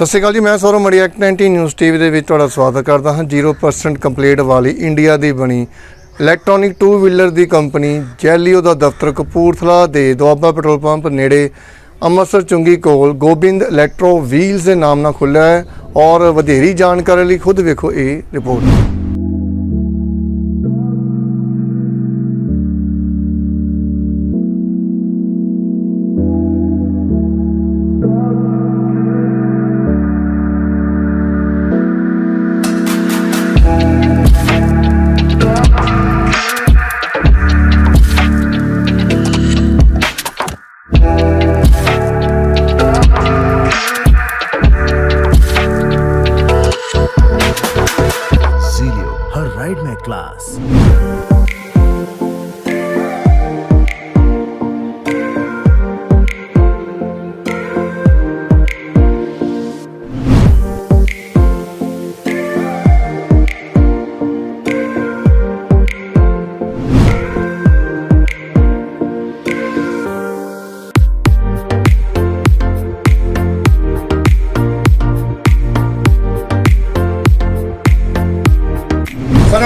ਸਤਿ ਸ਼੍ਰੀ ਅਕਾਲ ਜੀ, ਮੈਂ ਸੌਰਵ ਮੜੀ ਐਕਟ 19 ਨਿਊਜ਼ ਟੀਵੀ ਦੇ ਵਿੱਚ ਤੁਹਾਡਾ ਸਵਾਗਤ ਕਰਦਾ ਹਾਂ। 0% ਕੰਪਲੀਟ ਵਾਲੀ ਇੰਡੀਆ ਦੀ ਬਣੀ ਇਲੈਕਟ੍ਰੋਨਿਕ ਟੂ ਵੀਲਰ ਦੀ ਕੰਪਨੀ, ਜੈਲੀਓ ਦਾ ਦਫ਼ਤਰ ਕਪੂਰਥਲਾ ਦੇ ਦੁਆਬਾ ਪੈਟਰੋਲ ਪੰਪ ਨੇੜੇ ਅੰਮ੍ਰਿਤਸਰ ਚੁੰਗੀ ਕੋਲ ਗੋਬਿੰਦ ਇਲੈਕਟ੍ਰੋ ਵੀਲਸ ਦੇ ਨਾਮ ਨਾਲ ਖੁੱਲ੍ਹਾ ਹੈ ਔਰ ਵਧੇਰੀ ਜਾਣਕਾਰੀ ਲਈ ਖੁਦ ਵੇਖੋ ਇਹ ਰਿਪੋਰਟ।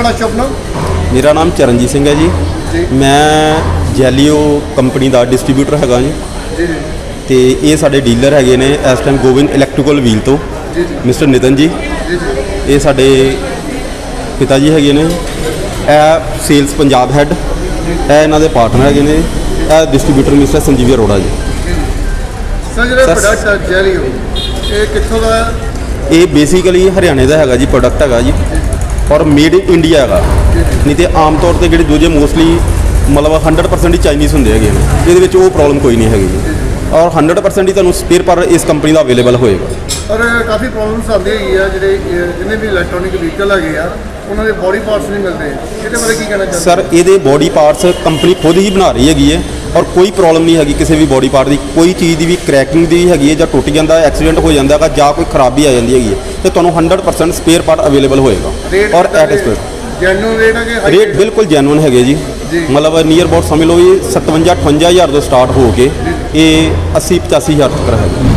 ਸਾਡਾ ਸ਼ੁਭ ਨਾਮ? ਮੇਰਾ ਨਾਮ ਚਰਨਜੀਤ ਸਿੰਘ ਹੈ ਜੀ। ਜੀ। ਮੈਂ ਜੈਲੀਓ ਕੰਪਨੀ ਦਾ ਡਿਸਟ੍ਰੀਬਿਊਟਰ ਹੈਗਾ ਜੀ। ਜੀ। ਜੀ ਤੇ ਇਹ ਸਾਡੇ ਡੀਲਰ ਹੈਗੇ ਨੇ ਇਸ ਟਾਈਮ ਗੋਬਿੰਦ ਇਲੈਕਟ੍ਰੀਕਲ ਵੀਲ ਤੋਂ। ਜੀ ਜੀ। ਮਿਸਟਰ ਨਿਤਨ ਜੀ। ਜੀ ਜੀ। ਇਹ ਸਾਡੇ ਪਿਤਾ ਜੀ ਹੈਗੇ ਨੇ। ਇਹ ਸੇਲਸ ਪੰਜਾਬ ਹੈੱਡ ਇਹ ਇਹਨਾਂ ਦੇ ਪਾਰਟਨਰ ਹੈਗੇ ਨੇ। ਇਹ distributor mister Sanjeev Arora ji. Sir ਜਿਹੜਾ ਪ੍ਰੋਡਕਟ ਜੈਲੀਓ ਇਹ ਕਿੱਥੋਂ ਦਾ ਹੈ? ਇਹ ਬੇਸਿਕਲੀ ਹਰਿਆਣੇ ਦਾ ਹੈਗਾ ਜੀ ਪ੍ਰੋਡਕਟ ਹੈਗਾ ਜੀ। ਔਰ ਮੇਡ ਇਨ ਇੰਡੀਆ ਹੈਗਾ। ਨਹੀਂ ਤੇ ਆਮ ਤੌਰ ਤੇ ਜਿਹੜੇ ਦੂਜੇ ਮੋਸਟਲੀ ਮਤਲਬ 100% ਹੀ ਚਾਈਨੀਜ਼ ਹੁੰਦੇ ਹੈਗੇ ਇਹਦੇ ਵਿੱਚ ਉਹ ਪ੍ਰੋਬਲਮ ਕੋਈ ਨਹੀਂ ਹੈਗੀ। ਜੀ ਔਰ 100% ਹੀ ਤੁਹਾਨੂੰ ਸਪੇਅਰ ਪਰ ਇਸ ਕੰਪਨੀ ਦਾ ਅਵੇਲੇਬਲ ਹੋਏਗਾ। ਔਰ ਕਾਫੀ ਪ੍ਰੋਬਲਮਸ ਆਉਂਦੀ ਹੈਗੀ ਆ ਜਿਹੜੇ ਜਿੰਨੇ ਵੀ ਇਲੈਕਟ੍ਰੋਨਿਕ ਵਹੀਕਲ ਹੈਗੇ ਆ ਉਹਨਾਂ ਦੇ ਬਾਡੀ ਪਾਰਟਸ ਨਹੀਂ ਮਿਲਦੇ। ਇਹਦੇ ਬਾਰੇ ਕੀ ਕਹਿਣਾ ਚਾਹੁੰਦੇ ਸਰ ਇਹਦੇ ਬੋਡੀ ਪਾਰਟਸ ਕੰਪਨੀ ਖੁਦ ਹੀ ਬਣਾ ਰਹੀ ਹੈਗੀ ਹੈ। ਔਰ ਕੋਈ ਪ੍ਰੋਬਲਮ ਨਹੀਂ ਹੈਗੀ ਕਿਸੇ ਵੀ ਬੋਡੀ ਪਾਰਟ ਦੀ। ਕੋਈ ਚੀਜ਼ ਦੀ ਵੀ ਕ੍ਰੈਕਿੰਗ ਦੀ ਹੈਗੀ ਹੈ ਜਾਂ ਟੁੱਟ ਜਾਂਦਾ ਐਕਸੀਡੈਂਟ ਹੋ ਜਾਂਦਾ ਹੈਗਾ ਜਾਂ ਕੋਈ ਖਰਾਬੀ ਆ ਜਾਂਦੀ ਹੈਗੀ ਹੈ ਤੇ ਤੁਹਾਨੂੰ 100% ਸਪੇਅਰ ਪਾਰਟ ਅਵੇਲੇਬਲ ਹੋਏਗਾ। ਔਰ ਐਟ ਇਸ ਜੈਨੂਨ ਰੇਟ ਹੈ ਕਿ high ਰੇਟ ਬਿਲਕੁਲ ਜੈਨੂਨ ਹੈਗੇ ਜੀ। ਜੀ। ਮਤਲਬ ਨੀਅਰ ਅਬਾਊਟ ਸਮਝ ਲਓ ਵੀ 57 58000 ਤੋਂ ਸਟਾਰਟ ਹੋ ਕੇ ਇਹ 80 85000 ਤੱਕ ਹੈਗਾ।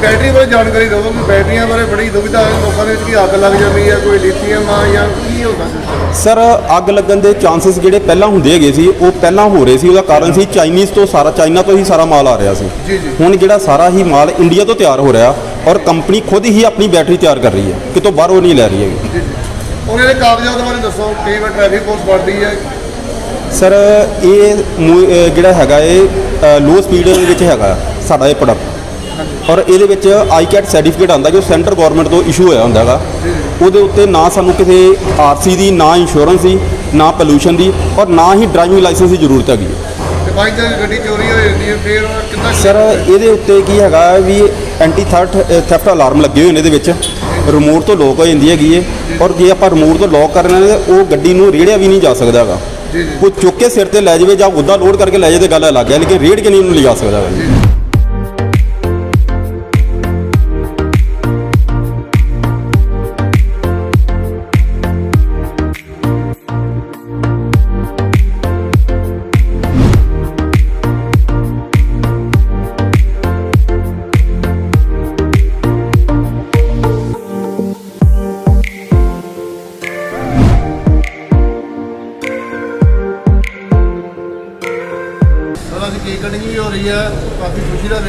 ਬੈਟਰੀ ਬਾਰੇ ਜਾਣਕਾਰੀ ਦਿਓ ਕਿ ਬੈਟਰੀਆਂ ਬਾਰੇ ਬੜੀ ਦੁਵਿਧਾ ਹੈ ਲੋਕਾਂ ਦੇ ਵਿੱਚ ਕੀ ਅੱਗ ਲੱਗ ਜਾਂਦੀ ਹੈ ਕੋਈ ਲਿਥੀਅਮ ਆ ਜਾਂ ਕੀ ਹੁੰਦਾ ਸਿਸਟਮ ਸਰ ਅੱਗ ਲੱਗਣ ਦੇ ਚਾਂਸਸ ਜਿਹੜੇ ਪਹਿਲਾਂ ਹੁੰਦੇ ਹੈਗੇ ਸੀ ਉਹ ਪਹਿਲਾਂ ਹੋ ਰਹੇ ਸੀ ਉਹਦਾ ਕਾਰਨ ਸੀ ਚਾਈਨੀਜ਼ ਤੋਂ ਸਾਰਾ ਚਾਈਨਾ ਤੋਂ ਹੀ ਸਾਰਾ ਮਾਲ ਆ ਰਿਹਾ ਸੀ। ਜੀ, ਜੀ। ਹੁਣ ਜਿਹੜਾ ਸਾਰਾ ਹੀ ਮਾਲ ਇੰਡੀਆ ਤੋਂ ਤਿਆਰ ਹੋ ਰਿਹਾ ਔਰ ਕੰਪਨੀ ਖੁਦ ਹੀ ਆਪਣੀ ਬੈਟਰੀ ਤਿਆਰ ਕਰ ਰਹੀ ਹੈ ਕਿਤੋਂ ਬਾਹਰੋਂ ਨਹੀਂ ਲੈ ਰਹੀ ਹੈਗੀ। ਜੀ ਜੀ। ਔਰ ਇਹਦੇ ਕਾਗਜ਼ਾਤ ਬਾਰੇ ਦੱਸੋ ਕਈ ਵਾਰ ਟ੍ਰੈਫਿਕ ਪੁਲਿਸ ਫੜਦੀ ਹੈ? ਸਰ ਇਹ ਮੂ- ਅਹ ਜਿਹੜਾ ਹੈਗਾ ਇਹ ਲੋ ਸਪੀਡ ਵਿੱਚ ਹੈਗਾ ਸਾਡਾ ਇਹ ਪ੍ਰੋਡਕਟ ਔਰ ਇਹਦੇ ਵਿੱਚ ਆਈਕੈਟ ਸਰਟੀਫਿਕੇਟ ਆਉਂਦਾ ਜੋ ਸੈਂਟਰ ਗਵਰਨਮੈਂਟ ਤੋਂ ਇਸ਼ੂ ਹੋਇਆ ਹੁੰਦਾ ਹੈਗਾ। ਉਹਦੇ ਉੱਤੇ ਨਾ ਸਾਨੂੰ ਕਿਸੇ ਆਰਸੀ ਦੀ ਨਾ ਇੰਸ਼ੋਰੈਂਸ ਦੀ ਨਾ ਪੋਲੂਸ਼ਨ ਦੀ ਔਰ ਨਾ ਹੀ ਡਰਾਈਵਿੰਗ ਲਾਇਸੈਂਸ ਦੀ ਜ਼ਰੂਰਤ ਹੈਗੀ। ਤੇ ਬਾਈ ਚਾਂਸ ਗੱਡੀ ਚੋਰੀ ਹੋ ਜਾਂਦੀ ਹੈ ਫਿਰ ਕਿੱਦਾਂ ਸਰ ਇਹਦੇ ਉੱਤੇ ਕੀ ਹੈਗਾ ਵੀ ਐਂਟੀ ਥਰਟ ਥੈਫਟ ਅਲਾਰਮ ਲੱਗੇ ਹੋਏ ਨੇ ਇਹਦੇ ਵਿੱਚ। ਰਿਮੋਟ ਤੋਂ ਲੋਕ ਹੋ ਜਾਂਦੀ ਹੈਗੀ ਏ ਔਰ ਜੇ ਆਪਾਂ ਰਿਮੋਟ ਤੋਂ ਲੌਕ ਕਰਨਾ ਨੇ ਉਹ ਗੱਡੀ ਨੂੰ ਰੇੜਿਆ ਵੀ ਨਹੀਂ ਜਾ ਸਕਦਾ ਹੈਗਾ। ਜੀ, ਜੀ। ਕੋਈ ਚੁੱਕ ਕੇ ਸਿਰ ਤੇ ਲੈ ਜਾਵੇ ਜਾਂ ਉੱਦਾਂ ਲੋਡ ਕਰਕੇ ਲੈ ਜਾਵੇ ਤੇ ਗੱਲ ਅਲੱਗ ਹੈ ਲੇਕਿਨ ਰੇੜ ਕੇ ਨਹੀਂ ਉਹਨੂੰ ਲਿਜਾ ਸਕਦਾ ਹੈਗਾ।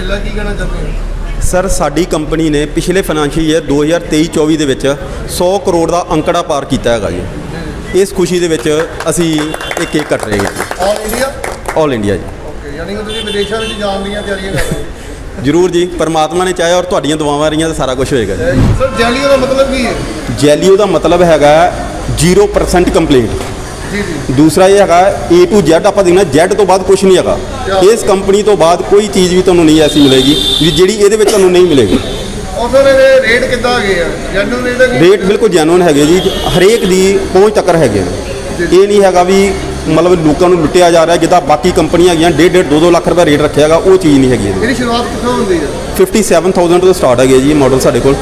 ਵੇਲਾ ਕੀ ਕਹਿਣਾ ਚਾਹੁੰਦੇ ਹੋ? ਸਰ ਸਾਡੀ ਕੰਪਨੀ ਨੇ ਪਿਛਲੇ ਫਾਈਨੈਂਸ਼ੀਅਲ ਈਅਰ 2023-24 ਦੇ ਵਿੱਚ 100 ਕਰੋੜ ਦਾ ਅੰਕੜਾ ਪਾਰ ਕੀਤਾ ਹੈਗਾ ਜੀ। ਇਸ ਖੁਸ਼ੀ ਦੇ ਵਿੱਚ ਅਸੀਂ ਇਹ ਕੇਕ ਕੱਟ ਰਹੇ ਹਾਂ all India all India ji. Okay ਯਾਨੀ ਕਿ ਤੁਸੀਂ ਵਿਦੇਸ਼ਾਂ ਵਿੱਚ ਜਾਣ ਦੀਆਂ ਤਿਆਰੀਆਂ ਕਰ ਰਹੇ ਹੋ। ਜਰੂਰ ਜੀ ਪਰਮਾਤਮਾ ਨੇ ਚਾਹਿਆ ਔਰ ਤੁਹਾਡੀਆਂ ਦੁਆਵਾਂ ਰਹੀਆਂ ਤਾਂ ਸਾਰਾ ਕੁਝ ਹੋਏਗਾ ਜੀ। ਸਰ ਜੈਲੀਓ ਦਾ ਮਤਲਬ ਕੀ ਹੈ? ਜੈਲੀਓ ਦਾ ਮਤਲਬ ਹੈਗਾ 0% ਕੰਪਲੇਂਟ ਜੀ ਜੀ। ਦੂਸਰਾ ਇਹ ਹੈਗਾ A to Z ਆਪਾਂ ਦੇਖਣਾ Z ਤੋਂ ਬਾਅਦ ਕੁਝ ਨਹੀਂ ਹੈਗਾ। ਇਸ ਕੰਪਨੀ ਤੋਂ ਬਾਅਦ ਕੋਈ ਚੀਜ਼ ਵੀ ਤੁਹਾਨੂੰ ਨਹੀਂ ਐਸੀ ਮਿਲੇਗੀ ਵੀ ਜਿਹੜੀ ਇਹਦੇ ਵਿੱਚ ਤੁਹਾਨੂੰ ਨਹੀਂ ਮਿਲੇਗੀ। ਉਹ ਫਿਰ ਰੇਟ ਕਿੱਦਾਂ ਹੈਗੇ ਆ? ਜੈਨੂਨ ਰੇਟ ਹੈਗੇ ਰੇਟ ਬਿਲਕੁਲ ਜੈਨੂਨ ਹੈਗੇ ਜੀ ਹਰੇਕ ਦੀ ਪਹੁੰਚ ਤੱਕ ਹੈਗੇ ਨੇ। ਇਹ ਨਹੀਂ ਹੈਗਾ ਵੀ ਮਤਲਬ ਲੋਕਾਂ ਨੂੰ ਲੁੱਟਿਆ ਜਾ ਰਿਹਾ ਜਿੱਦਾਂ ਬਾਕੀ ਕੰਪਨੀਆਂ ਹੈਗੀਆਂ 1.5 2 2 ਲੱਖ ਰੁਪਏ ਰੇਟ ਰੱਖਿਆ ਹੈਗਾ ਉਹ ਚੀਜ਼ ਨਹੀਂ ਹੈਗੀ ਇਹਦੀ ਸ਼ੁਰੂਆਤ ਕਿੱਥੋਂ ਹੁੰਦੀ ਹੈ 57000 ਤੋਂ ਸਟਾਰਟ ਹੈਗੇ ਜੀ ਮਾਡਲ ਸਾਡੇ ਕੋਲ।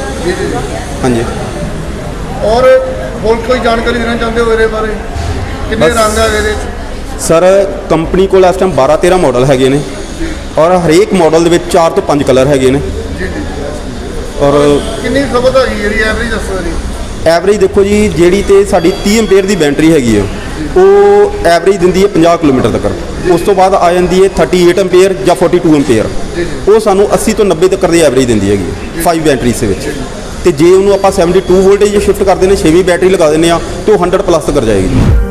ਹਾਂਜੀ। ਔਰ ਹੋਰ ਕੋਈ ਜਾਣਕਾਰੀ ਦੇਣਾ ਚਾਹੁੰਦੇ ਹੋ ਇਹਦੇ ਬਾਰੇ? ਕਿੰਨੇ ਬਸ। ਰੰਗ ਹੈਗੇ ਇਹਦੇ ਵਿੱਚ? ਸਰ ਕੰਪਨੀ ਕੋਲ ਇਸ ਟਾਈਮ 12 13 ਮਾਡਲ ਹੈਗੇ ਨੇ ਔਰ ਹਰੇਕ ਮਾਡਲ ਦੇ ਵਿੱਚ 4 ਤੋਂ 5 ਕਲਰ ਹੈਗੇ ਨੇ। ਔਰ ਕਿੰਨੀ ਖਪਤ ਹੈਗੀ ਜਿਹੜੀ ਐਵਰੇਜ ਦੱਸੋ ਜੀ ਐਵਰੇਜ ਦੇਖੋ ਜੀ ਜਿਹੜੀ ਤੇ ਸਾਡੀ 30 ਐਂਪੀਅਰ ਦੀ ਬੈਟਰੀ ਹੈਗੀ ਹੈ ਉਹ ਐਵਰੇਜ ਦਿੰਦੀ ਹੈ 50 ਕਿਲੋਮੀਟਰ ਤੱਕ। ਉਸ ਤੋਂ ਬਾਅਦ ਆ ਜਾਂਦੀ ਹੈ 38 ਐਂਪੀਅਰ ਜਾਂ 42 ਐਂਪੀਅਰ ਉਹ ਸਾਨੂੰ 80 ਤੋਂ 90 ਤੱਕ ਦੀ ਐਵਰੇਜ ਦਿੰਦੀ ਹੈਗੀ 5 ਬੈਟਰੀਜ਼ ਦੇ ਵਿੱਚ। ਤੇ ਜੇ ਉਹਨੂੰ ਆਪਾਂ 72 ਵੋਲਟੇਜ ਸ਼ਿਫਟ ਕਰਦੇ ਨੇ 6ਵੀਂ ਬੈਟਰੀ ਲਗਾ ਦਿੰਦੇ ਆ ਤੇ ਉਹ 100 ਪਲੱਸ ਤੱਕ ਜਾਏਗੀ।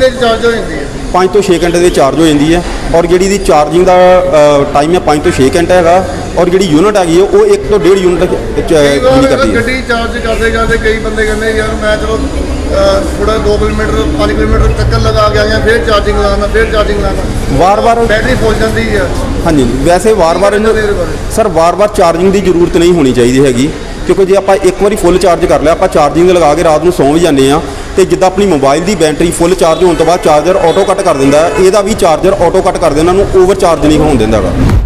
ਕਿੰਨੀ ਦੇਰ ਚਾਰਜ ਹੋ ਜਾਂਦੀ ਹੈ 5 ਤੋਂ 6 ਘੰਟੇ ਦੇ ਚਾਰਜ ਹੋ ਜਾਂਦੀ ਹੈ ਔਰ ਜਿਹੜੀ ਦੀ ਚਾਰਜਿੰਗ ਦਾ ਟਾਈਮ ਹੈ 5 ਤੋਂ 6 ਘੰਟੇ ਹੈਗਾ ਔਰ ਜਿਹੜੀ ਯੂਨਿਟ ਹੈਗੀ ਹੈ ਉਹ 1 ਤੋਂ 1.5 ਯੂਨਿਟ ਕਰਦੀ ਹੈ। ਗੱਡੀ ਚਾਰਜ ਕਰਦੇ ਕਰਦੇ ਕਈ ਬੰਦੇ ਕਹਿੰਦੇ ਯਾਰ ਮੈਂ ਚਲੋ ਥੋੜਾ 2 ਕਿਲੋਮੀਟਰ 5 ਕਿਲੋਮੀਟਰ ਚੱਕਰ ਲਗਾ ਕੇ ਆਇਆ ਫਿਰ ਚਾਰਜਿੰਗ ਲਾਣਾ ਫਿਰ ਚਾਰਜਿੰਗ ਲਾਣਾ ਵਾਰ-ਵਾਰ ਬੈਟਰੀ ਫੁੱਲ ਜਾਂਦੀ ਹੈ। ਹਾਂਜੀ ਵੈਸੇ ਵਾਰ-ਵਾਰ? ਸਰ ਵਾਰ-ਵਾਰ ਚਾਰਜਿੰਗ ਦੀ ਜ਼ਰੂਰਤ ਨਹੀਂ ਹੋਣੀ ਚਾਹੀਦੀ ਹੈਗੀ ਕਿਉਂਕਿ ਜੇ ਆਪਾਂ ਇੱਕ ਵਾਰੀ ਫੁੱਲ ਚਾਰਜ ਕਰ ਲਿਆ ਆਪਾਂ ਚਾਰਜਿੰਗ ਲਗਾ ਕੇ ਰਾਤ ਨੂੰ ਸੌਂ ਵੀ ਜਾਂਦੇ ਆ ਤੇ ਜਿੱਦਾਂ ਆਪਣੀ ਮੋਬਾਈਲ ਦੀ ਬੈਟਰੀ ਫੁੱਲ ਚਾਰਜ ਹੋਣ ਤੋਂ ਬਾਅਦ ਚਾਰਜਰ ਆਟੋ ਕੱਟ ਕਰ ਦਿੰਦਾ ਇਹਦਾ ਵੀ ਚਾਰਜਰ ਆਟੋ ਕੱਟ ਕਰ ਦਿੰਦਾ ਨੂੰ ਓਵਰ ਚਾਰਜ ਨਹੀਂ ਹੋਣ ਦਿੰਦਾ ਹੈਗਾ।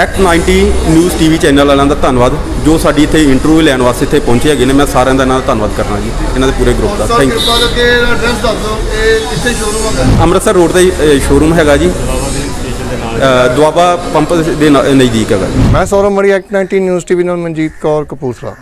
ਐਕਟ 90 ਨਿਊਜ਼ ਟੀਵੀ ਚੈਨਲ ਵਾਲਿਆਂ ਦਾ ਧੰਨਵਾਦ ਜੋ ਸਾਡੀ ਇੱਥੇ ਇੰਟਰਵਿਊ ਲੈਣ ਵਾਸਤੇ ਇੱਥੇ ਪਹੁੰਚੇ ਹੈਗੇ ਨੇ ਮੈਂ ਸਾਰਿਆਂ ਦਾ ਇਹਨਾਂ ਦਾ ਧੰਨਵਾਦ ਕਰਨਾ ਜੀ ਇਹਨਾਂ ਦੇ ਪੂਰੇ ਗਰੁੱਪ ਦਾ। ਥੈਂਕ ਯੂ ਕਿਰਪਾ ਕਰਕੇ ਐਡਰੈਸ ਦੱਸ ਦਿਓ ਇਹ ਕਿੱਥੇ ਸ਼ੋਰੂਮ ਹੈਗਾ? ਅੰਮ੍ਰਿਤਸਰ ਰੋਡ ਤੇ ਸ਼ੋਰੂਮ ਹੈਗਾ ਜੀ। ਦੁਆਬਾ ਪੰਪ ਦੇ ਨਜ਼ਦੀਕ ਹੈਗਾ ਜੀ। ਮੈਂ ਸੌਰਵ ਮੜੀ ਐਕਟ 19 ਨਿਊਜ਼ ਟੀਵੀ ਨਾਲ ਮਨਜੀਤ ਕੌਰ ਕਪੂਰਥਲਾ।